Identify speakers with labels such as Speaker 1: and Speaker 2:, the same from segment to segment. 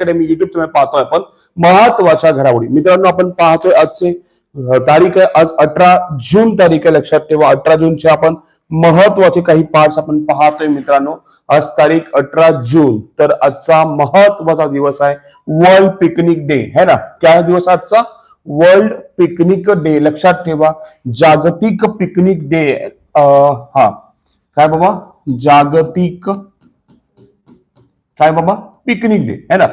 Speaker 1: Academy YouTube channel पाहतोय आपण. महत्त्वाच्या घडामोडी. मित्रांनो आपण पाहतोय आजचे तारीख आहे. आज अठरा जून तारीख आहे लक्षात ठेवा. अठरा जूनचे आपण महत्त्वाचे काही पार्ट आपण पाहतोय मित्रांनो. आज तारीख अठरा जून. तर आजचा महत्त्वाचा दिवस आहे वर्ल्ड पिकनिक डे है ना? काय दिवस आजचा? वर्ल्ड पिकनिक डे लक्षात ठेवा. जागतिक पिकनिक डे हा. काय बाबा? जागतिक काय बाबा? पिकनिक डे है ना?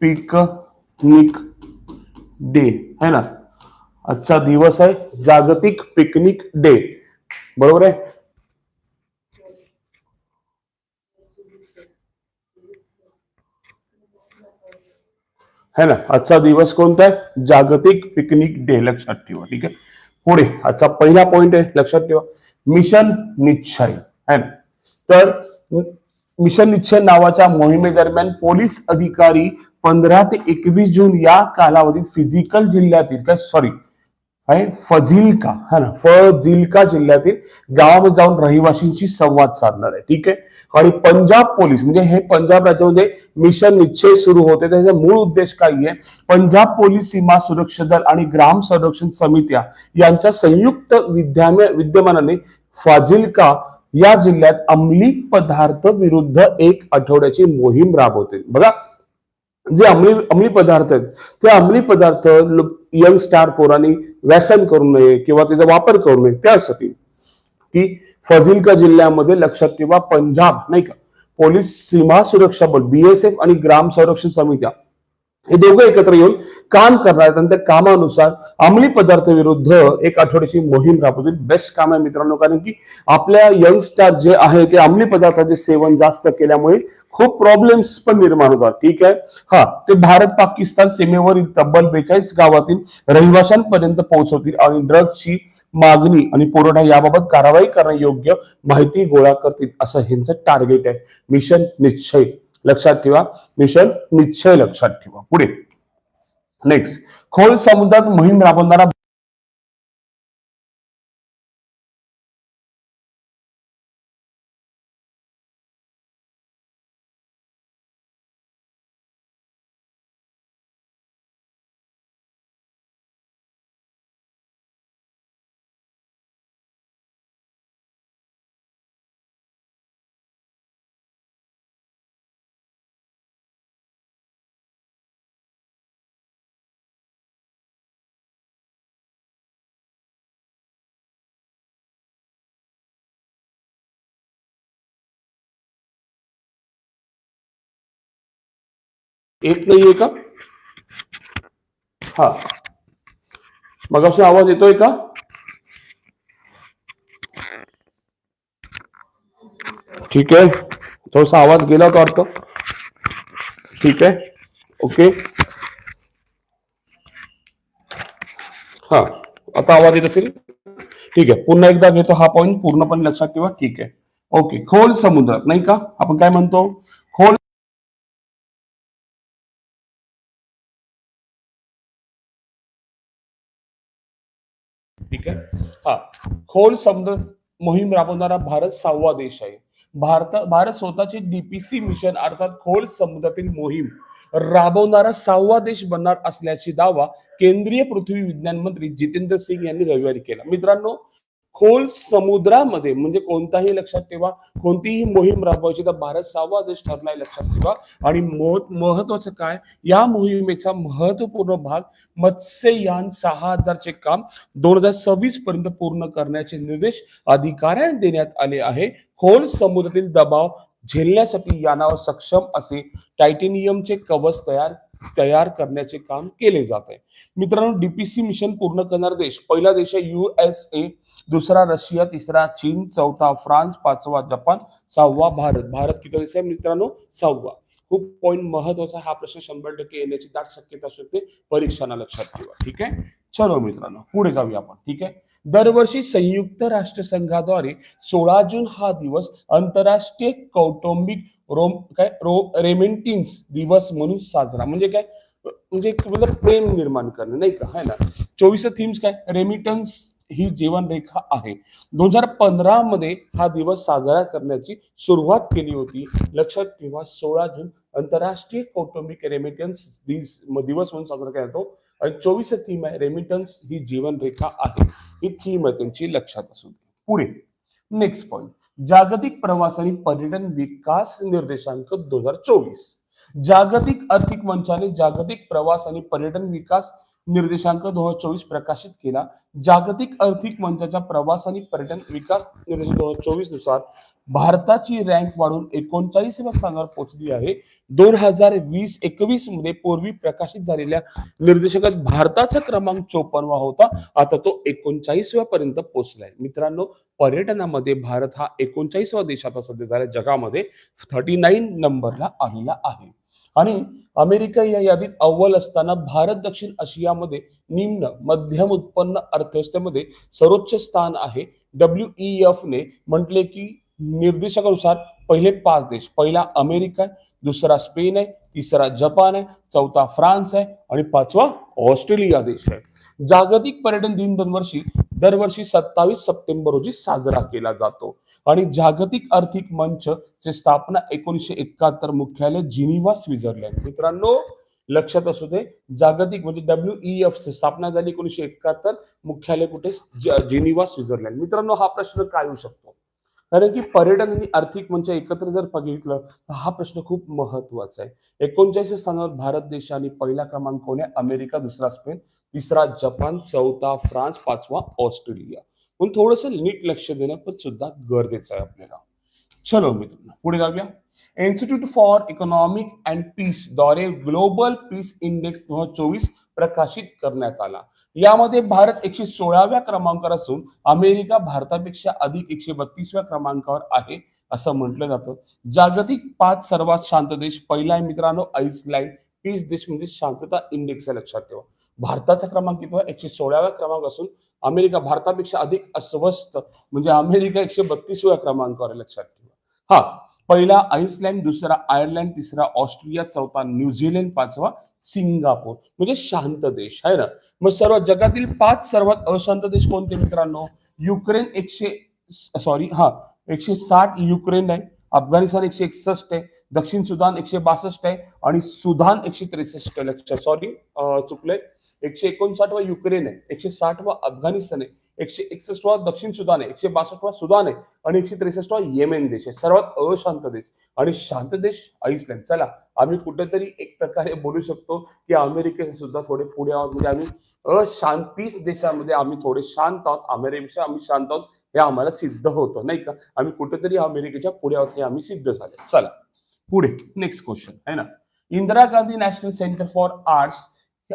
Speaker 1: पिकनिक डे है ना? आजचा दिवस आहे जागतिक पिकनिक डे. बरोबर आहे? है ना? आजचा दिवस कोणता आहे? जागतिक पिकनिक डे लक्षात ठेवा ठीक आहे? पुढे आजचा पहिला पॉइंट आहे लक्षात ठेवा. मिशन निश्चय है ना? तर मिशन निश्चय नावाच्या मोहिमेदरम्यान पोलीस अधिकारी पंधरा ते एकवीस जून या कालावधीत फिजिकल जिल्ह्यातील काय? सॉरी आहे फजिल्का. ना. फजिल्का जिल्ह्यातील गावामध्ये जाऊन रहिवाशींशी संवाद साधणार आहे. ठीक आहे? आणि पंजाब पोलीस म्हणजे हे पंजाब राज्यामध्ये मिशन निश्चय सुरू होते. त्याचा मूळ उद्देश काय आहे? पंजाब पोलीस सीमा सुरक्षा दल आणि ग्राम संरक्षण समित्या यांच्या संयुक्त विद्याम विद्यमानाने फाजिल्का या जिल्ह्यात अंमली पदार्थ विरुद्ध एक आठवड्याची मोहीम राबवतील बघा जे अंमली अंमली पदार्थ आहेत ते अंमली पदार्थ यंग स्टार पोरांनी व्यसन करू नये किंवा त्याचा वापर करू नये. त्यासाठी की फजिलका जिल्ह्यामध्ये लक्षात ठेवा पंजाब नाही का? पोलीस सीमा सुरक्षा बल बीएसएफ आणि ग्राम संरक्षण समित्या हे दोघं एकत्र येऊन काम करणार आहेत. आणि त्या कामानुसार अंमली पदार्थ विरुद्ध एक आठवड्याची मोहीम राबवतील. बेस्ट काम आहे मित्रांनो कारण की आपल्या यंगस्टार जे आहे ते अंमली पदार्थाचे सेवन जास्त केल्यामुळे खूप प्रॉब्लेम्स पण निर्माण होतात. ठीक आहे? हा ते भारत पाकिस्तान सीमेवरील तब्बल बेचाळीस गावातील रहिवाशांपर्यंत पोहोचवतील आणि ड्रग्सची मागणी आणि पुरवठा याबाबत कारवाई करण्यायोग्य माहिती गोळा करतील असं ह्यांचं टार्गेट आहे. मिशन निश्चय. लक्षात ठेवा. मिशन निश्चय लक्षात ठेवा. पुढे. नेक्स्ट खोल समुद्रात मोहीम राबवणारा येत नाहीये का हा। मग आवाज़ येतोय का ठीक आहे थोडासा आवाज़ गेला होता वाटतं ठीक आहे ओके। हा। आता आवाज़ असेल ठीक आहे पुन्हा एकदा घेतो हा पॉइंट पूर्णपणे लक्षात ठेवा। ठीक आहे ओके। खोल समुद्रात नाही का? काय म्हणतो? ठीक आहे? हा. खोल समुद्र मोहीम राबवणारा भारत सहावा देश आहे. भारत भारत स्वतःचे डीपीसी मिशन अर्थात खोल समुद्रातील मोहीम राबवणारा सहावा देश बनणार असल्याची दावा केंद्रीय पृथ्वी विज्ञान मंत्री जितेंद्र सिंग यांनी रविवारी केला. मित्रांनो खोल समुद्रामध्ये म्हणजे कोणताही लक्षात ठेवा कोणतीही मोहीम राबवायची तर भारत सहावा देश ठरलाय लक्षात ठेवा. आणि महत्वाचं काय? या मोहिमेचा महत्त्वपूर्ण भाग मत्स्ययान सहा हजारचे काम दोन हजार सव्वीस पर्यंत पूर्ण करण्याचे निर्देश अधिकाऱ्यांना देण्यात आले आहे. खोल समुद्रातील दबाव झेलण्यासाठी यानावर सक्षम असे टायटेनियमचे कवच तयार तयार करण्याचे काम केले जात आहे. मित्रांनो डीपीसी मिशन पूर्ण करणारा देश पहिला देश आहे युएसए दुसरा रशिया तिसरा चीन चौथा फ्रान्स पाचवा जपान सहावा भारत. भारत किती देश आहे मित्रांनो? सहावा. खूप पॉईंट महत्त्वाचा हा प्रश्न शंभर टक्के येण्याची दाट शक्यता असू शकते. परीक्षांना लक्षात ठेवा. ठीक आहे? चलो मित्रांनो पुढे जाऊया आपण. ठीक आहे? दरवर्षी संयुक्त राष्ट्रसंघाद्वारे सोळा जून हा दिवस आंतरराष्ट्रीय कौटुंबिक रोम काय? रो रेमेंटिन्स दिवस म्हणून साजरा. म्हणजे काय? म्हणजे प्रेम निर्माण करणे नाही का? है ना? चोवीस थीम्स काय? रेमिटन्स ही जीवनरेखा आहे. दोन हजार पंधरा मध्ये हा दिवस साजरा करण्याची सुरुवात केली होती. लक्षात ठेवा सोळा जून आंतरराष्ट्रीय कौटुंबिक रेमिटन्स दिवस म्हणून साजरा केला जातो. आणि चोवीस थीम आहे रेमिटन्स ही जीवनरेखा आहे. ही थीम आहे त्यांची लक्षात असू दे. पुढे. नेक्स्ट पॉइंट जागतिक प्रवास आणि पर्यटन विकास निर्देशांक दोन हजार चोवीस. जागतिक आर्थिक मंचाने जागतिक प्रवास आणि पर्यटन विकास निर्देशांक दोन हजार चोवीस प्रकाशित केला. जागतिक आर्थिक मंचाच्या प्रवास आणि पर्यटन विकास निर्देशांक दोन हजार चोवीसनुसार भारताची रँक वाढून एकोणचाळीसव्या स्थानावर पोहोचली आहे. दोन हजार वीस एकवीसमध्ये पूर्वी प्रकाशित झालेल्या निर्देशकात भारताचा क्रमांक चोपन्नवा होता. आता तो एकोणचाळीसव्या पर्यंत पोहोचलाय मित्रांनो पर्यटनामध्ये भारत हा एकोणचाळीसवा देश आता सध्या जगामध्ये थर्टी नाईन नंबरला आलेला आहे. आणि अमेरिका या यादीत अव्वल असताना भारत दक्षिण आशियामध्ये निम्न मध्यम उत्पन्न अर्थव्यवस्थेमध्ये सर्वोच्च स्थान आहे. डब्ल्यू ई एफ ने म्हटले की निर्देशकानुसार पहिले पाच देश पहिला अमेरिका आहे दुसरा स्पेन आहे तिसरा जपान आहे चौथा फ्रान्स आहे आणि पाचवा ऑस्ट्रेलिया देश आहे. जागतिक पर्यटन दिन दरवर्षी दरवर्षी सत्तावीस सप्टेंबर रोजी साजरा केला जातो. आणि जागतिक आर्थिक मंच ची स्थापना एकोणीसशे एकाहत्तर मुख्यालय जिनिव्हा स्वित्झर्लंड. मित्रांनो लक्षात असू दे जागतिक म्हणजे डब्ल्यू ई एफ ची स्थापना झाली एकोणीशे एकाहत्तर मुख्यालय कुठे? ज- जिनिव्हा स्वित्झर्लंड. मित्रांनो हा प्रश्न काय येऊ शकतो? कारण की पर्यटन आणि आर्थिक मंच एकत्र जर बघितलं तर हा प्रश्न खूप महत्त्वाचा आहे. एकोणचाळीस स्थानावर भारत देश आणि पहिला क्रमांक कोण आहे अमेरिका दुसरा स्पेन. तिसरा जपान चौथा फ्रान्स पाचवा ऑस्ट्रेलिया. म्हणून थोडस नीट लक्ष देणं पण सुद्धा गरजेचं आहे आपल्याला. चलो मित्रांनो पुढे जाऊया. इन्स्टिट्यूट फॉर इकॉनॉमिक अँड पीसद्वारे ग्लोबल पीस इंडेक्स दोन हजार चोवीस प्रकाशित करण्यात आला. यामध्ये भारत एकशे सोळाव्या क्रमांकावर असून अमेरिका भारतापेक्षा अधिक एकशे बत्तीसव्या क्रमांकावर आहे असं म्हटलं जातं. जागतिक पाच सर्वात शांत देश पहिला आहे मित्रांनो आईसलँड. पीस देश म्हणजे शांतता इंडेक्स आहे लक्षात ठेवा. भारताचा क्रमांक किती एकशे सोळाव्या क्रमांक असून अमेरिका भारतापेक्षा अधिक अस्वस्थ म्हणजे अमेरिका एकशे बत्तीसव्या क्रमांकावर लक्षात ठेवा. हा पहिला आईसलँड दुसरा आयर्लंड तिसरा ऑस्ट्रेलिया चौथा न्यूझीलंड पाचवा सिंगापूर. म्हणजे शांत देश आहे ना? मग सर्व जगातील पाच सर्वात अशांत देश कोणते मित्रांनो? युक्रेन एकशे सॉरी हा एकशे साठ युक्रेन आहे. अफगाणिस्तान एकशे एकसष्ट आहे दक्षिण सुदान एकशे बासष्ट आहे आणि सुदान एकशे त्रेसष्ट लक्ष सॉरी चुकलंय. एकशे एकोणसाठ वा युक्रेन आहे एकशे साठ वा अफगाणिस्तान आहे. एकशे एकसष्ट वा दक्षिण सुदान आहे एकशे बासष्टवा सुदान आहे आणि एकशे त्रेसष्टवा येमेन देश आहे. सर्वात अशांत देश आणि शांत देश आईसलँड. चला आम्ही कुठेतरी एक प्रकारे बोलू शकतो की अमेरिकेचे सुद्धा थोडे पुढे आहोत. म्हणजे आम्ही अशांत पीस देशामध्ये आम्ही थोडे शांत आहोत. अमेरिकेपेक्षा आम्ही शांत आहोत हे आम्हाला सिद्ध होतं नाही का? आम्ही कुठेतरी अमेरिकेच्या पुढे आहोत हे आम्ही सिद्ध झाले. चला पुढे नेक्स्ट क्वेश्चन आहे ना? Indira Gandhi national centre for arts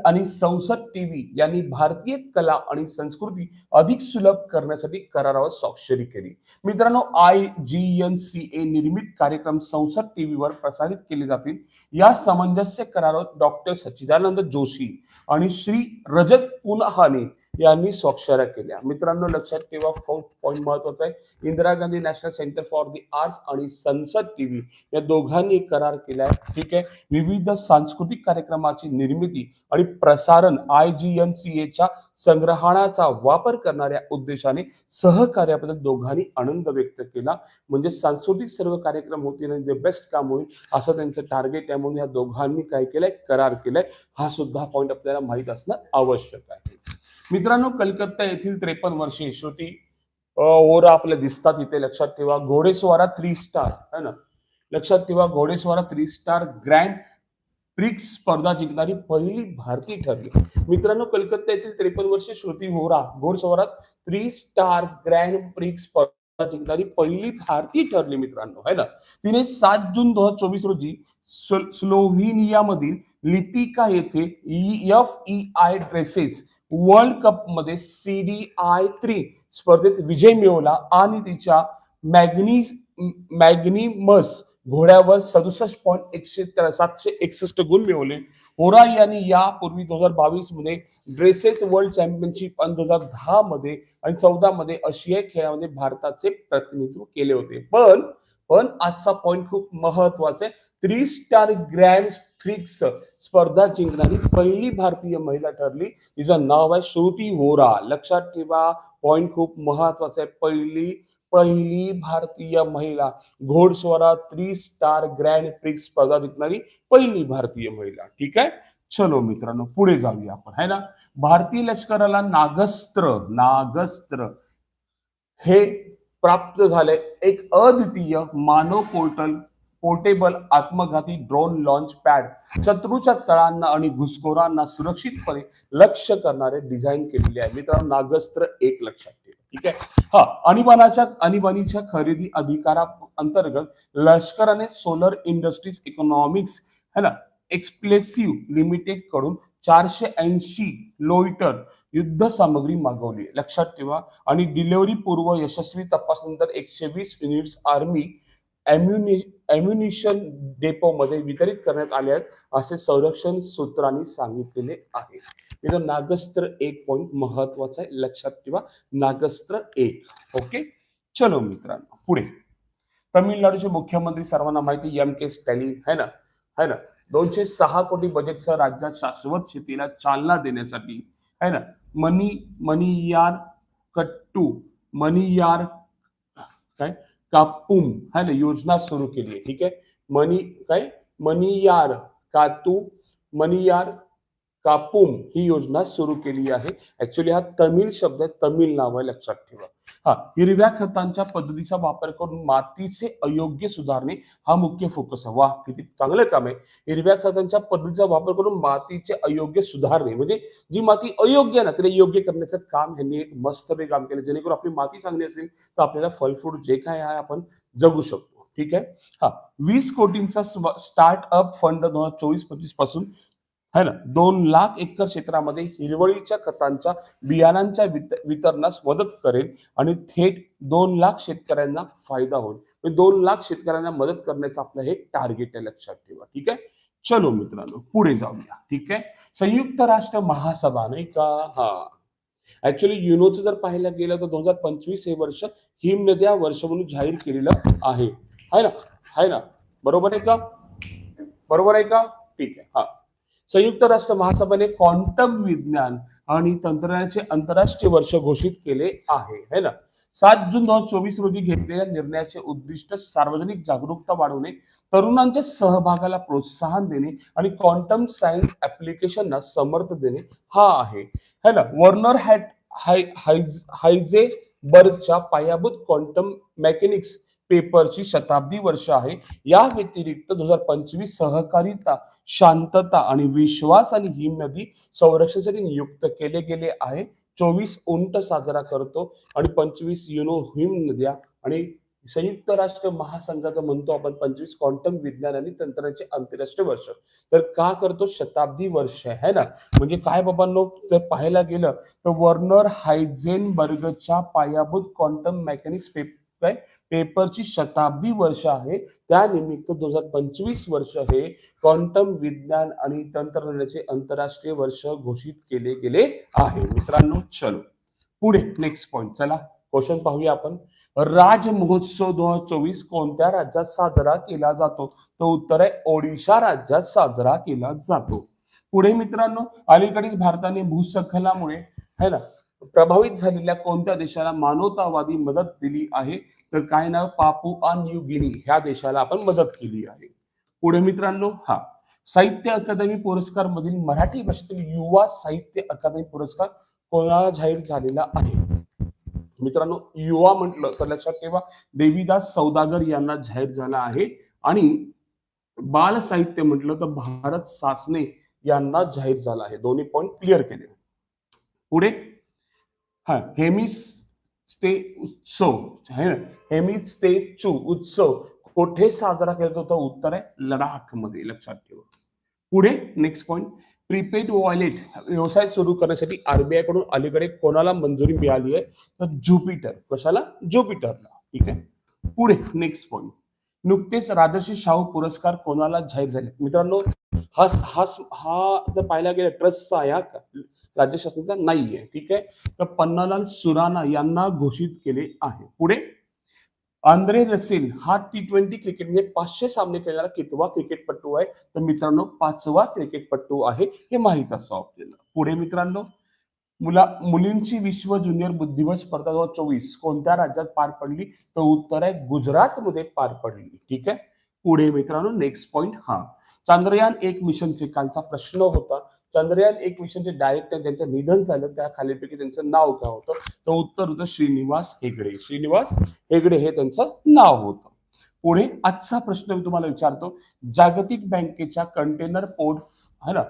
Speaker 1: आणि संसद टीव्ही यांनी भारतीय कला आणि संस्कृती अधिक सुलभ करण्यासाठी करारावर स्वाक्षरी केली. मित्रांनो I G N C A निर्मित कार्यक्रम संसद टीव्हीवर प्रसारित केले जातील. या सामंजस्य करारावर डॉक्टर सच्चिदानंद जोशी आणि श्री रजत पुनहाने यांनी स्वाक्षऱ्या केल्या. मित्रांनो लक्षात ठेवा पॉईंट महत्त्वाचा आहे. Indira Gandhi national centre for the arts आणि संसद टीव्ही या दोघांनी करार केलाय. ठीक आहे? विविध सांस्कृतिक कार्यक्रमाची निर्मिती आणि प्रसारण आय जी एन सी एच्या संग्रहणाचा वापर करणाऱ्या उद्देशाने सहकार्याबद्दल दोघांनी आनंद व्यक्त केला. म्हणजे सांस्कृतिक सर्व कार्यक्रम होतील आणि ते बेस्ट काम होईल असं त्यांचं टार्गेट आहे. म्हणून या दोघांनी काय केलंय? करार केलाय. हा सुद्धा पॉईंट आपल्याला माहीत असणं आवश्यक आहे. मित्रांनो कलकत्ता येथील त्रेपन्न वर्षीय श्रुती अ, ओरा आपल्या दिसतात इथे लक्षात ठेवा. घोडेस्वारा थ्री स्टार है ना? लक्षात ठेवा घोडेस्वारा थ्री स्टार ग्रँड प्रिक्स स्पर्धा जिंकणारी पहिली भारतीय ठरली. मित्रांनो कलकत्ता येथील त्रेपन्न वर्षीय श्रुती होरा घोडस्वरात थ्री स्टार ग्रँड प्रिक्स स्पर्धा जिंकणारी पहिली भारतीय ठरली मित्रांनो है ना? तिने सात जून दोन हजार चोवीस रोजी स्लोव्हेनियामधील लिपिका येथे F E I dressage world कपमध्ये सीडी आय थ्री स्पर्धेत विजय मिळवला आणि तिच्या मॅग्नी मॅग्निमस घोड्यावर सदुसष्ट पॉईंट एकशे सातशे एकसष्ट गुण मिळवले. होरा यांनी यापूर्वी दोन हजार बावीसमध्ये ड्रेसेस वर्ल्ड चॅम्पियनशिप आणि दोन हजार दहा मध्ये आणि चौदा मध्ये आशियाई खेळामध्ये भारताचे प्रतिनिधित्व केले होते. पण पण आजचा पॉइंट खूप महत्त्वाचा आहे. थ्री स्टार ग्रँड क्रिक्स स्पर्धा जिंकणारी पहिली भारतीय महिला ठरली. तिचं नाव आहे श्रुती वोरा लक्षात ठेवा पॉइंट खूप महत्त्वाचा आहे. पहिली पहिली भारतीय महिला घोडस्वरा थ्री स्टार ग्रँड प्रिक्स स्पर्धा जिंकणारी पहिली भारतीय महिला. ठीक आहे? चलो मित्रांनो पुढे जाऊया आपण. है ना? भारतीय लष्कराला नागस्त्र नागस्त्र हे प्राप्त झाले एक अद्वितीय मानव पोर्टल पोर्टेबल आत्मघाती ड्रोन लॉन्च पॅड शत्रूच्या तळांना आणि घुसखोरांना सुरक्षितपणे लक्ष्य करणारे डिझाईन केलेले आहे. मित्रांनो नागस्त्र एक लक्षात ठेवा. ठीक आहे? हा आणीबाणाच्या आणीबाणीच्या खरेदी अधिकारा अंतर्गत लष्कराने सोलर इंडस्ट्रीज इकॉनॉमिक्स है ना एक्सप्लेसिव्ह लिमिटेडकडून चारशे ऐंशी लोइटर युद्ध सामग्री मागवली लक्षात ठेवा. आणि डिलिव्हरी पूर्व यशस्वी तपासनंतर एकशे वीस युनिट्स आर्मी अम्युनिशन डेपो मध्ये वितरित करण्यात आले आहेत असे संरक्षण सूत्रांनी सांगितलेले आहे. इथं नागस्त्र एक पॉइंट महत्त्वाचा आहे लक्षात ठेवा नागस्त्र एक. ओके चलो मित्रांनो पुढे. तमिळनाडूचे मुख्यमंत्री सर्वांना माहिती एम के स्टॅलिन है ना? है ना? दोनशे सहा कोटी बजेटसह राज्यात शाश्वत शेतीला चालना देण्यासाठी है ना? मनी मनियार कट्टू मनियार काय? कापूम है ना योजना सुरू केली आहे. ठीक आहे? मनी काय? मनियार कातू मनियार कापूम ही योजना सुरू केली आहे. ऍक्च्युली हा तमिळ शब्द आहे तमिळ नाव आहे लक्षात ठेवा. हा हिरव्या खतांच्या पद्धतीचा वापर करून मातीचे अयोग्य सुधारणे हा मुख्य फोकस आहे. वा किती चांगलं काम आहे. हिरव्या खतांच्या पद्धतीचा वापर करून मातीचे अयोग्य सुधारणे म्हणजे जी माती अयोग्य आहे ना तिला योग्य करण्याचं काम ह्यांनी एक मस्त काम केलं. जेणेकरून आपली माती चांगली असेल तर आपल्याला फलफ्रूट जे काय आहे आपण जगू शकतो. ठीक आहे? हा वीस कोटींचा स्टार्टअप फंड दोन हजार चोवीस पंचवीसपासून है ना? दोन लाख एकर क्षेत्रामध्ये हिरवळीच्या खतांच्या बियाणांच्या वित- वितरणास मदत करेल आणि थेट दोन लाख शेतकऱ्यांना फायदा होईल. म्हणजे दोन लाख शेतकऱ्यांना मदत करण्याचं आपलं हे टार्गेट आहे लक्षात ठेवा ठीक आहे? चलो मित्रांनो पुढे जाऊया ठीक आहे? संयुक्त राष्ट्र महासभा नाही का? हा. ऍक्च्युली युनोचं जर पाहायला गेलं तर दोन हजार पंचवीस हे वर्ष हिमनद्या वर्ष म्हणून जाहीर केलेलं आहे. है ना? आहे ना? बरोबर आहे का? बरोबर आहे का? ठीक आहे हा. संयुक्त राष्ट्र महासभेने क्वांटम विज्ञान आणि तंत्रज्ञानाचे आंतरराष्ट्रीय वर्ष घोषित केले आहे है ना? सात जून दोन हजार चोवीस रोजी घेतलेल्या निर्णयाचे उद्दिष्ट सार्वजनिक जागरूकता वाढवणे तरुणांच्या सहभागाला प्रोत्साहन देणे आणि क्वांटम सायन्स ऍप्लिकेशनना समर्थ देणे हा आहे है ना? वर्नर हॅट हाय हायजे बर्गच्या पायाभूत क्वांटम मेकॅनिक्स पेपरची शताब्दी वर्ष आहे. या व्यतिरिक्त दोन हजार पंचवीस सहकारिता शांतता आणि विश्वास आणि हिमनदी संरक्षणासाठी नियुक्त केले गेले आहे. चोवीस उंट साजरा करतो आणि पंचवीस युनो हिम नद्या आणि संयुक्त राष्ट्र महासंघाचं म्हणतो आपण पंचवीस क्वांटम विज्ञान आणि तंत्रज्ञानाचे आंतरराष्ट्रीय वर्ष. तर का करतो? शताब्दी वर्ष आहे ना? म्हणजे काय बाबांनो? जर पाहायला गेलं तर वर्नर हायझेनबर्गच्या पायाभूत क्वांटम मेकॅनिक्स पेपर पेपरची शताब्दी वर्ष आहे. त्यानिमित्त दोन हजार पंचवीस वर्ष हे क्वांटम विज्ञान आणि तंत्रज्ञानाचे आंतरराष्ट्रीय वर्ष घोषित केले गेले आहे. मित्रांनो चलो. पुढे नेक्स्ट पॉइंट चला क्वेश्चन पाहूया आपण. राज महोत्सव दोन हजार चोवीस कोणत्या राज्यात साजरा केला जातो? तो उत्तर आहे ओडिशा राज्यात साजरा केला जातो. पुढे मित्रांनो अलीकडेच भारताने भूसखलामुळे है ना? प्रभावित झालेल्या कोणत्या देशाला मानवतावादी मदत दिली आहे? तर काय नाव? Papua New Guinea. ह्या देशाला आपण मदत केली आहे. पुढे मित्रांनो हा. साहित्य अकादमी पुरस्कार मधील मराठी भाषेतील युवा साहित्य अकादमी पुरस्कार कोणाला जाहीर झालेला आहे? मित्रांनो युवा म्हटलं तर लक्षात ठेवा देवीदास सौदागर यांना जाहीर झाला आहे. आणि बाल साहित्य म्हटलं तर भारत सासने यांना जाहीर झाला आहे. दोन्ही पॉइंट क्लिअर केले. पुढे हा हेमिस स्टे उत्सव है हेमिस ते चू उत्सव कोठे साजरा केला जातो? तर उत्तर आहे लडाखमध्ये लक्षात ठेवा. पुढे नेक्स्ट पॉइंट प्रीपेड वॉलेट व्यवसाय सुरू करण्यासाठी आरबीआयकडून अलीकडे कोणाला मंजुरी मिळाली आहे? तर ज्युपिटर कशाला? ज्युपिटरला ठीक आहे? पुढे नेक्स्ट पॉइंट नुकतेच राजर्षी शाहू पुरस्कार कोणाला जाहीर झाले? मित्रांनो हा हा हा जर पाहायला गेला ट्रस्टचा आहे राज्य शासनाचा नाहीये ठीक आहे? तर पन्नालाल सुराणा यांना घोषित केले आहे. पुढे आंद्रे रसेल हा टी ट्वेंटी क्रिकेट म्हणजे पाचशे सामने खेळणारा कितवा क्रिकेटपटू आहे. तर मित्रांनो पाचवा क्रिकेटपटू आहे हे माहीत असावं आपल्याला. पुढे मित्रांनो मुला मुलींची विश्व ज्युनियर बुद्धिबळ स्पर्धा दोन हजार चोवीस कोणत्या राज्यात पार पडली? तर उत्तर आहे गुजरातमध्ये पार पडली ठीक आहे? पुढे मित्रांनो नेक्स्ट पॉइंट हा. चांद्रयान एक मिशनचे कालचा प्रश्न होता. चंद्रयान एक मिशनचे डायरेक्टर ज्यांचं निधन झालं त्या खालीपैकी त्यांचं नाव काय होतं? तर उत्तर होतं श्रीनिवास हेगडे. श्रीनिवास हेगडे हे त्यांचं नाव होतं. पुढे आजचा प्रश्न मी तुम्हाला विचारतो. जागतिक बँकेच्या कंटेनर पोर्ट है ना?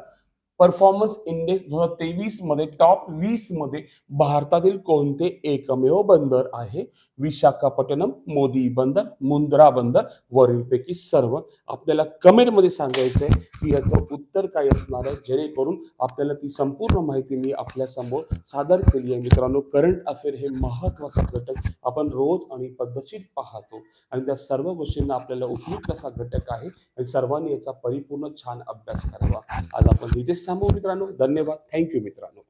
Speaker 1: परफॉर्मन्स इंडेक्स दोन हजार तेवीसमध्ये टॉप वीसमध्ये भारतातील कोणते एकमेव बंदर आहे? विशाखापट्टणम मोदी बंदर मुंद्रा बंदर वरीलपैकी सर्व. आपल्याला कमेंटमध्ये सांगायचंय की याचं उत्तर काय असणार आहे? जेणेकरून आपल्याला ती संपूर्ण माहिती मी आपल्यासमोर सादर केली आहे. मित्रांनो करंट अफेअर हे महत्त्वाचा घटक आपण रोज आणि पद्धतशीर पाहतो. आणि त्या सर्व गोष्टींना आपल्याला उपयुक्त असा घटक आहे. आणि सर्वांनी याचा परिपूर्ण छान अभ्यास करावा. आज आपण इथेच थांबू मित्रांनो धन्यवाद. थँक्यू मित्रांनो.